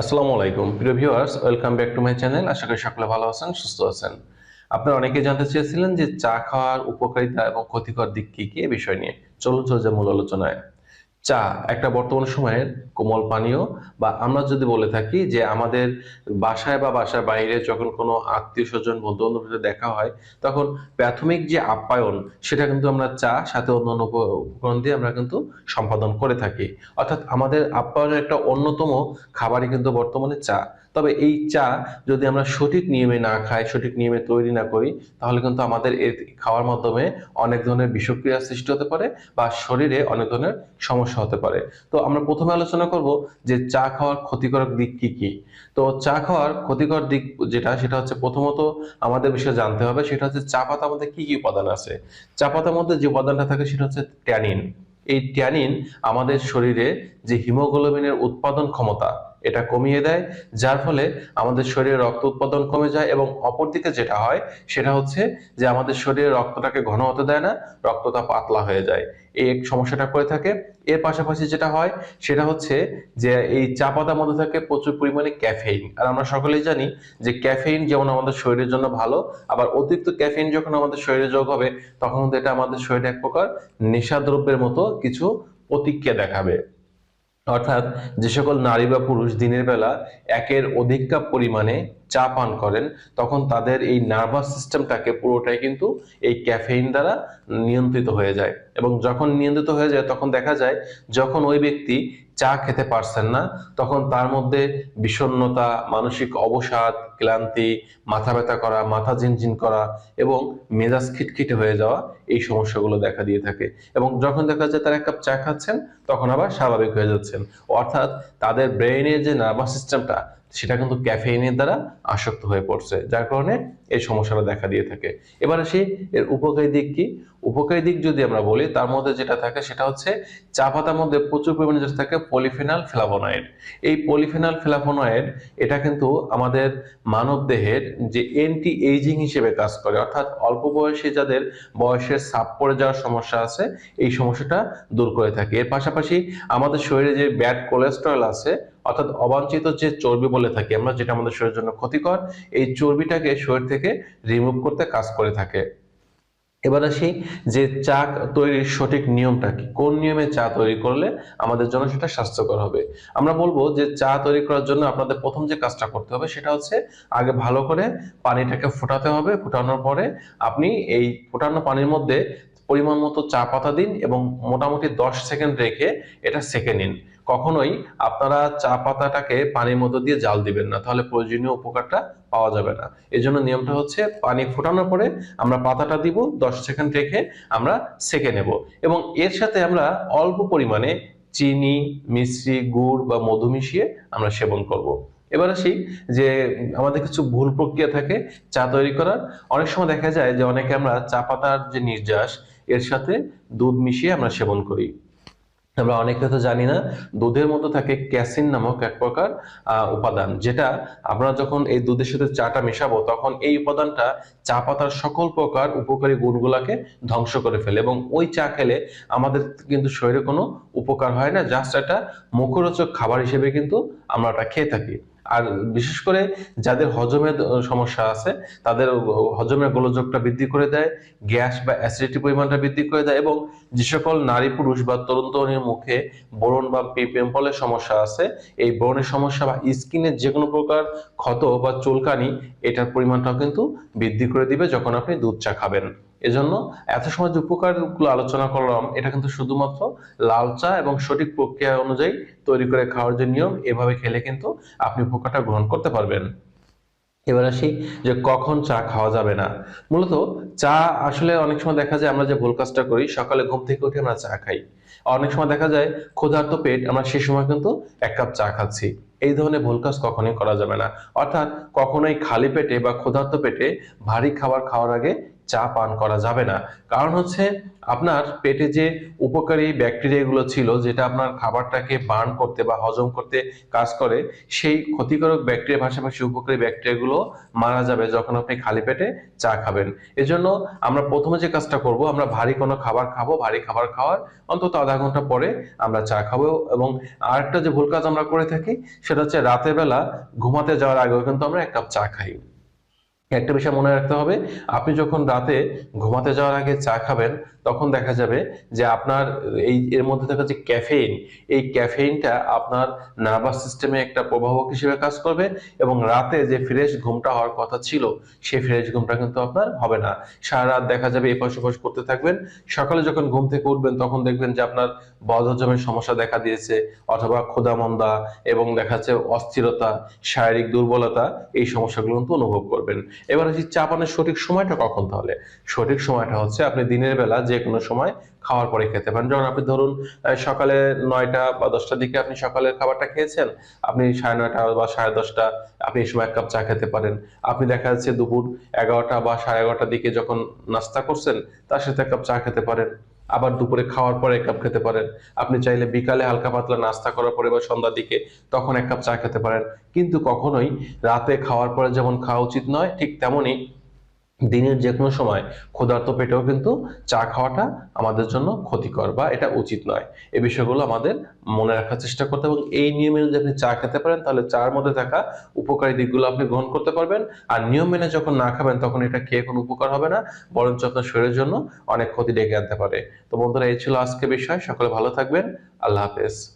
আসসালামু আলাইকুম। প্রিয় viewers welcome back to my channel আশা করি সকলে ভালো আছেন, সুস্থ আছেন। আপনারা অনেকে জানতে চেয়েছিলেন যে চা খাওয়ার উপকারিতা এবং ক্ষতিকর দিক কি কি, এ বিষয় নিয়ে। চলুন চলে যায় মূল আলোচনায়। চা, একটা বর্তমান সময়ের কোমল পানীয় বা আমরা যদি বলে থাকি যে আমাদের বাসায় বা বাসার বাইরে যখন কোনো আত্মীয় স্বজন বন্ধু বান্ধবের দেখা হয়, তখন প্রাথমিক যে আপ্যায়ন সেটা কিন্তু আমরা চা, সাথে অন্য অন্য উপকরণ দিয়ে আমরা কিন্তু সম্পাদন করে থাকি। অর্থাৎ আমাদের আপ্যায়নের একটা অন্যতম খাবারই কিন্তু বর্তমানে চা। তবে এই চা যদি আমরা সঠিক নিয়মে না খাই, সঠিক নিয়মে তৈরি না করি, তাহলে কিন্তু আমাদের এর খাওয়ার মাধ্যমে অনেক ধরনের বিষক্রিয়া সৃষ্টি হতে পারে বা শরীরে অনেক ধরনের সমস্যা হতে পারে। তো আমরা প্রথমে আলোচনা করব যে চা খাওয়ার ক্ষতিকর দিক কি কি। তো চা খাওয়ার ক্ষতিকর দিক যেটা, সেটা হচ্ছে প্রথমত আমাদের বিষয়ে জানতে হবে, সেটা হচ্ছে চা পাতার মধ্যে কি কি উপাদান আছে। চা পাতার মধ্যে যে উপাদানটা থাকে, সেটা হচ্ছে ট্যানিন। এই ট্যানিন আমাদের শরীরে যে হিমোগ্লোবিনের উৎপাদন ক্ষমতা এটা কমিয়ে দেয়, যার ফলে আমাদের শরীরে রক্ত উৎপাদন কমে যায় এবং অপরদিকে যেটা হয় সেটা হচ্ছে যে আমাদের শরীরে রক্তটাকে ঘন হতে দেয় না রক্তটা পাতলা হয়ে যায়। এই এক সমস্যাটা করে থাকে। এর পাশাপাশি যেটা হয় সেটা হচ্ছে যে এই চা পাতার মধ্যে থাকে প্রচুর পরিমাণে ক্যাফেইন। আর আমরা সকলেই জানি যে ক্যাফেইন যেমন আমাদের শরীরের জন্য ভালো, আবার অতিরিক্ত ক্যাফেইন যখন আমাদের শরীরে যোগ হবে, তখন এটা আমাদের শরীরে এক প্রকার নেশাদ্রব্যের মতো কিছু প্রতিক্রিয়া দেখাবে। অর্থাৎ যে সকল নারী বা পুরুষ দিনের বেলা একের অধিক কাপ পরিমাণে চা পান করেন, তখন তাদের এই নার্ভাস সিস্টেমটাকে পুরোটাই কিন্তু এই ক্যাফেইন দ্বারা নিয়ন্ত্রিত হয়ে যায়। এবং যখন নিয়ন্ত্রিত হয়ে যায়, তখন দেখা যায় যখন ওই ব্যক্তি চা খেতে পারছেন না, তখন তার মধ্যে বিষণ্নতা মানসিক অবসাদ, ক্লান্তি, মাথা ব্যথা করা, মাথা ঝিনঝিন করা এবং মেজাজ খিটখিটে হয়ে যাওয়া এই সমস্যাগুলো দেখা দিয়ে থাকে। এবং যখন দেখা যায় তারা এক কাপ চা খাচ্ছেন, তখন আবার স্বাভাবিক হয়ে যাচ্ছেন। অর্থাৎ তাদের ব্রেইনের যে নার্ভাস সিস্টেমটা সেটা কিন্তু ক্যাফেইনের দ্বারা আসক্ত হয়ে পড়ছে, যার কারণে এই সমস্যাটা দেখা দিয়ে থাকে। এবার আসি, এর উপকারী দিক কি? উপকারী দিক যদি আমরা বলি, তার মধ্যে যেটা থাকে সেটা হচ্ছে চা পাতার মধ্যে প্রচুর পরিমাণে যেটা থাকে পলিফেনাল ফ্লাভোনয়েড এই পলিফেনাল ফ্লাভোনয়েড এটা কিন্তু আমাদের মানব দেহের যে এন্টি এইজিং হিসেবে কাজ করে, অর্থাৎ অল্প বয়সে যাদের বয়সের সাপ পড়ে যাওয়ার সমস্যা আছে, এই সমস্যাটা দূর করে থাকে। এর পাশাপাশি আমাদের শরীরে যে ব্যাড কোলেস্টেরল আছে অর্থাৎ অবাঞ্ছিত যে চর্বি বলে থাকি আমরা, যেটা আমাদের শরীরের জন্য ক্ষতিকর, এই চর্বিটাকে শরীর থেকে রিমুভ করতে কাজ করে থাকে। এবার আসি যে চা তৈরির সঠিক নিয়মটা কি? কোন নিয়মে চা তৈরি করলে আমাদের জন্য সেটা স্বাস্থ্যকর হবে? আমরা বলব যে চা তৈরি করার জন্য আপনাদের প্রথম যে কাজটা করতে হবে সেটা হচ্ছে আগে ভালো করে পানিটাকে ফোটাতে হবে। ফোটানোর পরে আপনি এই ফোটানো পানির মধ্যে পরিমাণ মতো চা পাতা দিন এবং মোটামুটি দশ সেকেন্ড রেখে এটা সেকে নিন। কখনোই আপনারা চা পাতাটাকে পানির মধ্যে দিয়ে জাল দিবেন না, তাহলে প্রয়োজনীয় উপকারটা পাওয়া যাবে না। এই জন্য নিয়মটা হচ্ছে পানি ফোটানোর পরে আমরা পাতাটা দিব, দশ সেকেন্ড রেখে আমরা সেকে নেব। এবং এর সাথে আমরা অল্প পরিমাণে চিনি মিশ্রি গুড় বা মধু মিশিয়ে আমরা সেবন করব। এবার আসি যে আমাদের কিছু ভুল প্রক্রিয়া থাকে চা তৈরি করার। অনেক সময় দেখা যায় যে অনেকে আমরা চা পাতার যে নির্যাস, এর সাথে দুধ মিশিয়ে আমরা সেবন করি। আমরা অনেকে তো জানি না, দুধের মধ্যে থাকে ক্যাসিন নামক এক প্রকার উপাদান, যেটা আমরা যখন এই দুধের সাথে চাটা মেশাবো, তখন এই উপাদানটা চা পাতার সকল প্রকার উপকারী গুণগুলোকে ধ্বংস করে ফেলে এবং ওই চা খেলে আমাদের কিন্তু শরীরে কোনো উপকার হয় না, জাস্ট একটা মুখরোচক খাবার হিসেবে কিন্তু আমরা এটা খেয়ে থাকি। আর বিশেষ করে যাদের হজমের সমস্যা আছে, তাদের হজমের গোলযোগটা বৃদ্ধি করে দেয়, গ্যাস বা অ্যাসিডিটি পরিমাণটা বৃদ্ধি করে দেয় এবং যে সকল নারী পুরুষ বা তরুণ তরুণীর মুখে ব্রণ বা পিম্পলের সমস্যা আছে, এই ব্রণের সমস্যা বা স্কিনের যে কোনো প্রকার ক্ষত বা চুলকানি, এটার পরিমাণটাও কিন্তু বৃদ্ধি করে দিবে যখন আপনি দুধ চা খাবেন। এজন্য এত সময় যে উপকারগুলো আলোচনা করলাম, এটা কিন্তু শুধুমাত্র লাল চা এবং সঠিক প্রক্রিয়া অনুযায়ী তৈরি করে খাওয়ার যে নিয়ম, এভাবে খেলে কিন্তু আপনি উপকারটা গ্রহণ করতে পারবেন। এবার আসি যে কখন চা খাওয়া যাবে না। মূলত চা আসলে অনেক সময় দেখা যায় আমরা যে ভুল কাজটা করি, সকালে ঘুম থেকে উঠে আমরা চা খাই। অনেক সময় দেখা যায় ক্ষুধার্ত পেট, আমরা সে সময় কিন্তু এক কাপ চা খাচ্ছি। এই ধরনের ভুল কাজ কখনোই করা যাবে না। অর্থাৎ কখনোই খালি পেটে বা ক্ষুধার্ত পেটে ভারী খাবার খাওয়ার আগে চা পান করা যাবে না। কারণ হচ্ছে আপনার পেটে যে উপকারী ব্যাকটেরিয়াগুলো ছিল, যেটা আপনার খাবারটাকে বার্ন করতে বা হজম করতে কাজ করে, সেই ক্ষতিকারক ব্যাকটেরিয়া, পাশাপাশি উপকারী ব্যাকটেরিয়াগুলো মারা যাবে যখন আপনি খালি পেটে চা খাবেন। এজন্য আমরা প্রথমে যে কাজটা করব, আমরা ভারী কোনো খাবার খাব, ভারী খাবার খাওয়ার অন্তত আধা ঘণ্টা পরে আমরা চা খাব এবং আরেকটা যে ভুল কাজ আমরা করে থাকি, সেটা হচ্ছে রাতের বেলা ঘুমাতে যাওয়ার আগেও কিন্তু আমরা এক কাপ চা খাই। একটা বিষয় মনে রাখতে হবে, আপনি যখন রাতে ঘুমাতে যাওয়ার আগে চা খাবেন, তখন দেখা যাবে যে আপনার এই, এর মধ্যে থাকা যে ক্যাফেইন। এই ক্যাফেইনটা আপনার নার্ভাস সিস্টেমে একটা প্রভাবক হিসেবে কাজ করবে এবং রাতে যে ফ্রেশ ঘুমটা হওয়ার কথা ছিল, সেই ফ্রেশ ঘুমটা কিন্তু আপনার হবে না। সারা রাত দেখা যাবে এপাশ ওপাশ করতে থাকবেন। সকালে যখন ঘুম থেকে উঠবেন, তখন দেখবেন যে আপনার বদহজমের সমস্যা দেখা দিয়েছে অথবা ক্ষুধামন্দা এবং দেখা যাচ্ছে অস্থিরতা, শারীরিক দুর্বলতা, এই সমস্যাগুলো কিন্তু অনুভব করবেন। এবার হচ্ছে চা পানের সঠিক সময়টা কখন তাহলে? সঠিক সময়টা হচ্ছে আপনি দিনের বেলা যে কোনো সময় খাওয়ার পরে খেতে পারেন। যখন আপনি ধরুন সকালে নয়টা বা দশটার দিকে আপনি সকালের খাবারটা খেয়েছেন, আপনি সাড়ে নয়টা বা সাড়ে দশটা আপনি এই সময় এক কাপ চা খেতে পারেন। আপনি দেখা যাচ্ছে দুপুর এগারোটা বা সাড়ে এগারোটার দিকে যখন নাস্তা করছেন, তার সাথে এক কাপ চা খেতে পারেন। আবার দুপুরে খাওয়ার পরে এক কাপ খেতে পারেন। আপনি চাইলে বিকালে হালকা পাতলা নাস্তা করার পরে বা সন্ধ্যার দিকে তখন এক কাপ চা খেতে পারেন। কিন্তু কখনোই রাতে খাওয়ার পরে যেমন খাওয়া উচিত নয়, ঠিক তেমনই দিনের যে কোনো সময় ক্ষুধার্ত পেটেও কিন্তু চা খাওয়াটা আমাদের জন্য ক্ষতিকর বা এটা উচিত নয়। এই বিষয়গুলো আমাদের মনে রাখার চেষ্টা করতে এবং এই নিয়মে যদি আপনি চা খেতে পারেন, তাহলে চার মধ্যে থাকা উপকারী দিকগুলো আপনি গ্রহণ করতে পারবেন। আর নিয়ম মেনে যখন না খাবেন, তখন এটা খেয়ে কোনো উপকার হবে না, বরঞ্চ আপনার শরীরের জন্য অনেক ক্ষতি ডেকে আনতে পারে। তো বন্ধুরা, এই ছিল আজকে বিষয়। সকলে ভালো থাকবেন। আল্লাহ হাফেজ।